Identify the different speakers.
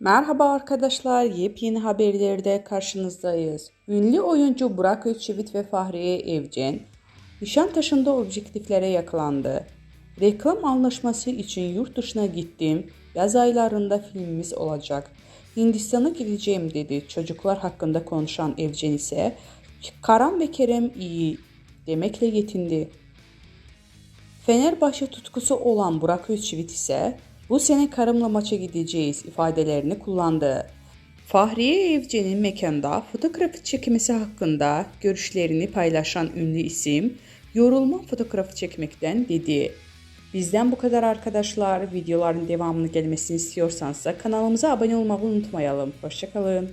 Speaker 1: Merhaba arkadaşlar, yepyeni haberlerde karşınızdayız. Ünlü oyuncu Burak Özçivit ve Fahriye Evcen, Nişantaşı'nda objektiflere yakalandı. Reklam anlaşması için yurt dışına gittim, yaz aylarında filmimiz olacak. Hindistan'a gideceğim dedi. Çocuklar hakkında konuşan Evcen ise, Karan ve Kerem iyi demekle yetindi. Fenerbahçe tutkusu olan Burak Özçivit ise bu sene karımla maça gideceğiz ifadelerini kullandı. Fahriye Evcen'in mekanda fotoğrafı çekmesi hakkında görüşlerini paylaşan ünlü isim, yorulma fotoğrafı çekmekten dedi. Bizden bu kadar arkadaşlar. Videoların devamını gelmesini istiyorsanız kanalımıza abone olmayı unutmayalım. Hoşçakalın.